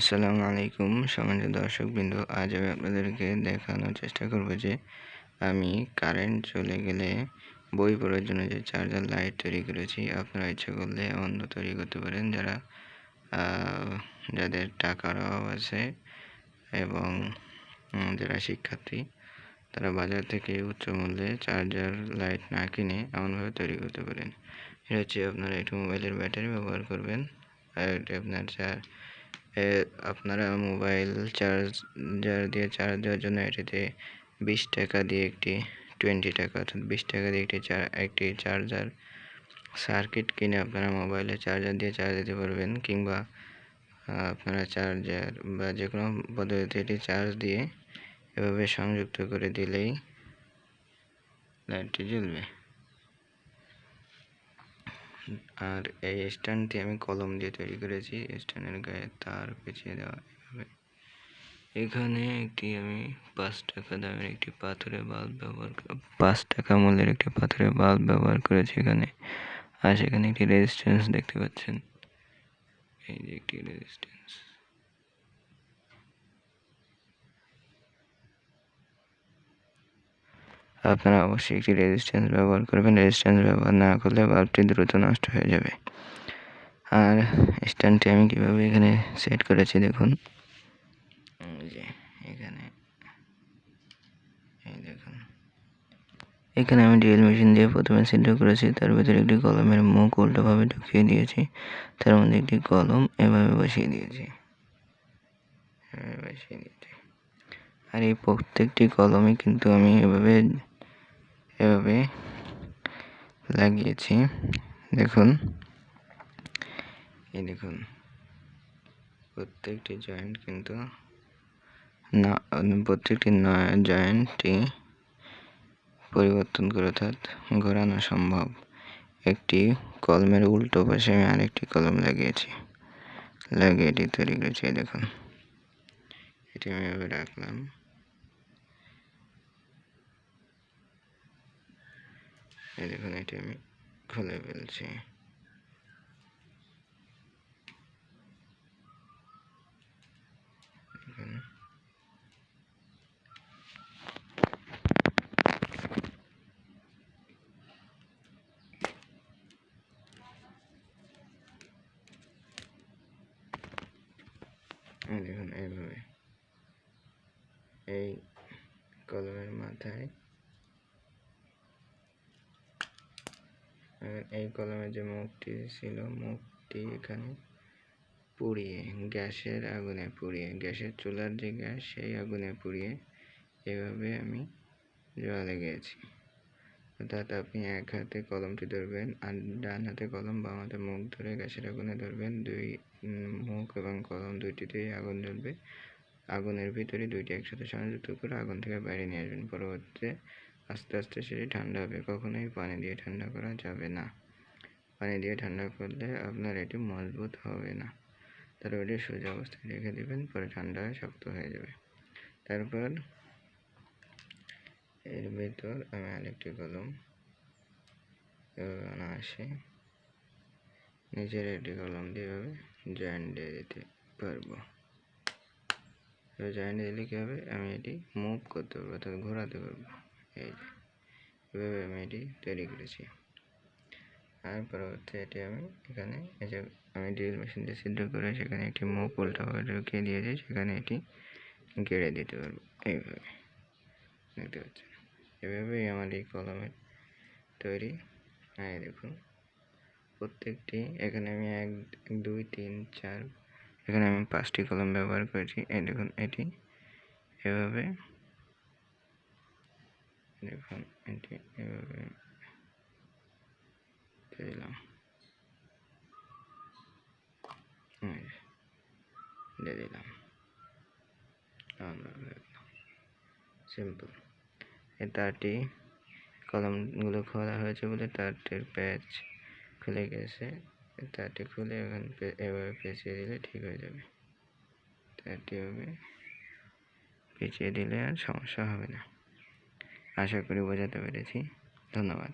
আসসালামু আলাইকুম সম্মানিত দর্শকবৃন্দ, আজ আমি আপনাদেরকে দেখানোর চেষ্টা করব যে আমি কারেন্ট চলে গেলে বই পড়ার জন্য যে চার্জার লাইট তৈরি করেছি, আপনারা ইচ্ছা করলে অন্য তৈরি করতে পারেন, যারা যাদের টাকার অভাব আছে এবং যারা শিক্ষার্থী, তারা বাজার থেকে উচ্চ মূল্যে চার্জার লাইট না কিনে এমনভাবে তৈরি করতে পারেন। এটা হচ্ছে আপনারা একটু মোবাইলের ব্যাটারি ব্যবহার করবেন, আর আপনার চার আপনারা মোবাইল চার্জার দিয়ে চার্জ দেওয়ার জন্য এটিতে বিশ টাকা দিয়ে একটি টোয়েন্টি টাকা অর্থাৎ বিশ টাকা দিয়ে একটি একটি চার্জার সার্কিট কিনে আপনারা মোবাইলে চার্জার দিয়ে চার্জ দিতে পারবেন কিংবা আপনারা চার্জার বা যে কোনো পদ্ধতিতে এটি চার্জ দিয়ে এভাবে সংযুক্ত করে দিলেই লাইটটি জ্বলবে। আর এই স্ট্যান্ডটি আমি কলম দিয়ে তৈরি করেছি। স্ট্যান্ডের গায়ে তার পেঁচিয়ে দেওয়া এভাবে। এখানে একটি আমি পাঁচ টাকা দামের একটি পাথরের বাল্ব ব্যবহার পাঁচ টাকা মূল্যের একটি পাথরের বাল্ব ব্যবহার করেছি এখানে। আর সেখানে একটি রেজিস্ট্যান্স দেখতে পাচ্ছেন। এই যে একটি রেজিস্ট্যান্স আপনারা অবশ্যই একটি রেজিস্ট্যান্স ব্যবহার করবেন। রেজিস্ট্যান্স ব্যবহার না করলে বাল্বটি দ্রুত নষ্ট হয়ে যাবে। আর স্ট্যান্ডটি আমি কীভাবে এখানে সেট করেছি দেখুন। যে এখানে, এই দেখুন। এখানে আমি ড্রিল মেশিন দিয়ে প্রথমে ছিদ্র করেছি, তার ভিতরে একটি কলমের মুখ উল্টোভাবে ঢুকিয়ে দিয়েছি, তার মধ্যে একটি কলম এভাবে বসিয়ে দিয়েছি। বসিয়ে দিয়েছি। আর এই প্রত্যেকটি কলমে কিন্তু আমি এভাবে এভাবে লাগিয়েছি। দেখুন। এই দেখুন। প্রত্যেকটি জয়েন্ট কিন্তু না, প্রত্যেকটি জয়েন্টটি পরিবর্তন করে অর্থাৎ ঘোরানো সম্ভব। একটি কলমের উল্টো পাশে আমি আরেকটি কলম লাগিয়েছি। লাগিয়ে এটি তৈরি করেছি দেখুন। এটি আমি এভাবে রাখলাম এই দেখুন এটি আমি খুলে ফেলছি। দেখুন এইভাবে। এই কলমের মাথায় এই কলমে যে মুখটি ছিল, মুখটি এখানে পুড়িয়ে, গ্যাসের আগুনে পুড়িয়ে, গ্যাসের চুলার যে গ্যাস, সেই আগুনে পুড়িয়ে এভাবে আমি জলে গেছি। অর্থাৎ আপনি এক হাতে কলমটি ধরবেন আর ডান হাতে কলম, বাম হাতে মুখ ধরে গ্যাসের আগুনে ধরবেন। দুই মুখ এবং কলম দুইটিতেই আগুন জ্বলবে। আগুনের ভিতরে দুইটি একসাথে সংযুক্ত করে আগুন থেকে বাইরে নিয়ে আসবেন। পরবর্তীতে আস্তে আস্তে সেটি ঠান্ডা হবে। কখনোই পানি দিয়ে ঠান্ডা করা যাবে না। পানি দিয়ে ঠান্ডা করলে আপনার এটি মজবুত হবে না। তারপর এটি সোজা অবস্থায় রেখে দেবেন, পরে ঠান্ডা হয়ে শক্ত হয়ে যাবে। তারপর এর ভেতর আমি আরেকটি কলম এভাবে আসে নিচের একটি কলম দিয়ে এভাবে জয়েন্ট দিয়ে দিতে পারব। এবার জয়েন্ট দিলে কী হবে? আমি এটি মুভ করতে পারব অর্থাৎ ঘোরাতে পারব। এই এভাবে আমি এটি তৈরি করেছি। আর পরবর্তী এটি আমি এখানে, এই যে আমি ড্রিল মেশিন দিয়ে সিদ্ধ করে সেখানে একটি মুখ উল্টাভাবে ঢুকিয়ে দিয়েছি, সেখানে এটি গেড়ে দিতে পারব। এইভাবে, দেখতে পাচ্ছেন? এভাবেই আমার এই কলমের তৈরি। হ্যাঁ দেখুন, প্রত্যেকটি, এখানে আমি এক, দুই, তিন, চার, এখানে আমি পাঁচটি কলম ব্যবহার করেছি। এই দেখুন, এটি এভাবে দেখুন, এটি এভাবে দিলাম। দিয়ে দিলাম। সিম্পল এই তারটি কলমগুলো খোলা হয়েছে বলে তারটির প্যাচ খুলে গেছে। তারটি খুলে এখন এভাবে পেঁচিয়ে দিলে ঠিক হয়ে যাবে। তারটি এভাবে পেঁচিয়ে দিলে আর সমস্যা হবে না। আশা করি বোঝাতে পেরেছি। ধন্যবাদ।